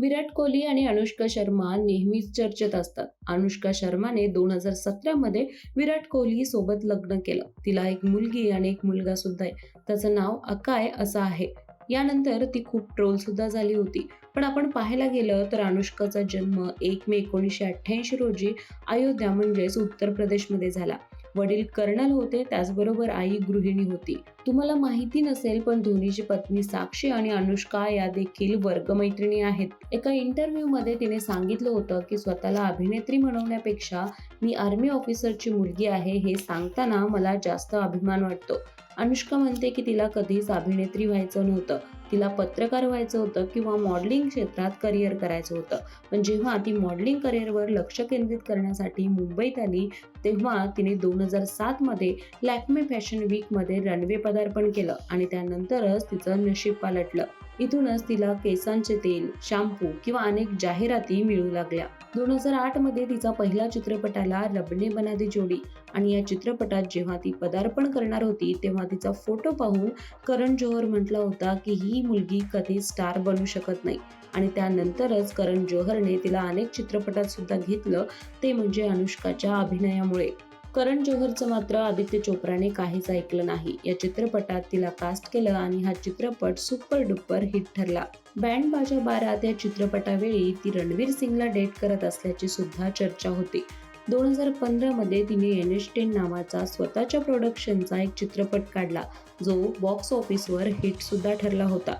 विराट कोहली आणि अनुष्का शर्मा नेहमीच चर्चेत असतात. अनुष्का शर्माने दोन हजार सतरामध्ये विराट कोहली सोबत लग्न केलं. तिला एक मुलगी आणि एक मुलगा सुद्धा आहे. त्याचं नाव अकाय असं आहे. यानंतर ती खूप ट्रोल सुद्धा झाली होती. पण आपण पाहायला गेलं तर अनुष्काचा जन्म एक मे एकोणीसशे अठ्ठ्याऐंशी रोजी अयोध्या म्हणजेच उत्तर प्रदेशमध्ये झाला. वडील कर्नल होते त्याचबरोबर आई गृहिणी होती. तुम्हाला माहिती नसेल पण धोनीची पत्नी साक्षी आणि अनुष्का या देखील वर्गमैत्रिणी आहेत. एका इंटरव्ह्यू मध्ये तिने सांगितलं होतं की स्वतःला अभिनेत्री म्हणवण्यापेक्षा मी आर्मी ऑफिसरची मुलगी आहे हे सांगताना मला जास्त अभिमान वाटतो. अनुष्का म्हणते की तिला कधीच अभिनेत्री व्हायचं नव्हतं. तिला पत्रकार व्हायचं होतं किंवा मॉडेलिंग क्षेत्रात करिअर करायचं होतं. पण जेव्हा ती मॉडेलिंग करिअरवर लक्ष केंद्रित करण्यासाठी मुंबईत आली तेव्हा तिने दोन हजार सातमध्ये लॅक्मे फॅशन वीकमध्ये रनवे पदार्पण केलं आणि त्यानंतरच तिचं नशीब पालटलं. इथूनच तिला केसांचे तेल शॅम्पू किंवा अनेक जाहिराती मिळू लागल्या. दोन हजार आठमध्ये तिचा पहिला चित्रपट आला रबने बनादी जोडी आणि या चित्रपटात जेव्हा ती पदार्पण करणार होती तेव्हा तिचा फोटो पाहून करण जोहर म्हटला होता की ही मुलगी कधी स्टार बनू शकत नाही. आणि त्यानंतरच करण जोहरने तिला अनेक चित्रपटात सुद्धा घेतलं ते म्हणजे अनुष्काच्या अभिनयामुळे. करण जोहरचं मात्र आदित्य चोप्राने काहीच ऐकलं नाही. या चित्रपटात तिला कास्ट केलं आणि हा चित्रपट सुपर डुपर हिट ठरला. बँड बाजा बारात या चित्रपटावेळी ती रणवीर सिंगला डेट करत असल्याची सुद्धा चर्चा होती. दोन हजार पंधरामध्ये तिने एनएस्टेन नावाचा स्वतःच्या प्रोडक्शनचा एक चित्रपट काढला जो बॉक्स ऑफिसवर हिट सुद्धा ठरला होता.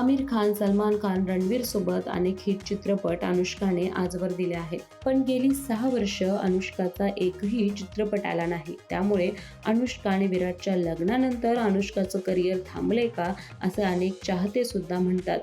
आमिर खान सलमान खान रणवीर सोबत अनेक हिट चित्रपट अनुष्काने आजवर दिले आहेत. पण गेली सहा वर्ष अनुष्काचा एकही चित्रपट आला नाही. त्यामुळे अनुष्का आणि विराटच्या लग्नानंतर अनुष्काचं करिअर थांबले का असे अनेक चाहते सुद्धा म्हणतात.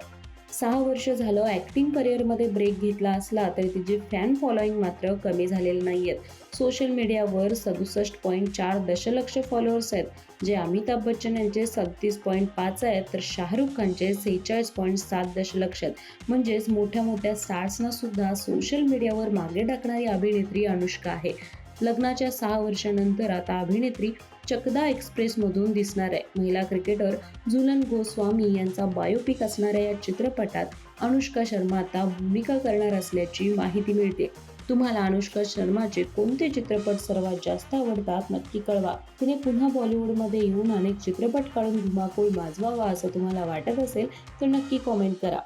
सहा वर्ष झालं ॲक्टिंग करिअरमध्ये ब्रेक घेतला असला तरी तिचे फॅन फॉलोईंग मात्र कमी झालेले नाही आहेत सोशल मीडियावर सदुसष्ट पॉईंट चार दशलक्ष फॉलोअर्स आहेत. जे अमिताभ बच्चन यांचे सदतीस पॉईंट पाच आहेत तर शाहरुख खानचे सेहेचाळीस पॉईंट सात दशलक्ष आहेत. म्हणजेच मोठ्या मोठ्या स्टार्सना सुद्धा सोशल मीडियावर मागे टाकणारी अभिनेत्री अनुष्का आहे. लग्नाच्या सहा वर्षानंतर आता अभिनेत्री चकदा एक्सप्रेसमधून दिसणार आहे. महिला क्रिकेटर झुलन गोस्वामी यांचा बायोपिक असणाऱ्या या चित्रपटात. अनुष्का शर्मा आता भूमिका करणार असल्याची माहिती मिळते. तुम्हाला अनुष्का शर्माचे कोणते चित्रपट सर्वात जास्त आवडतात नक्की कळवा. तिने पुन्हा बॉलिवूडमध्ये येऊन अनेक चित्रपट काढून धुमाकूळ माजवावा असं तुम्हाला वाटत असेल तर नक्की कॉमेंट करा.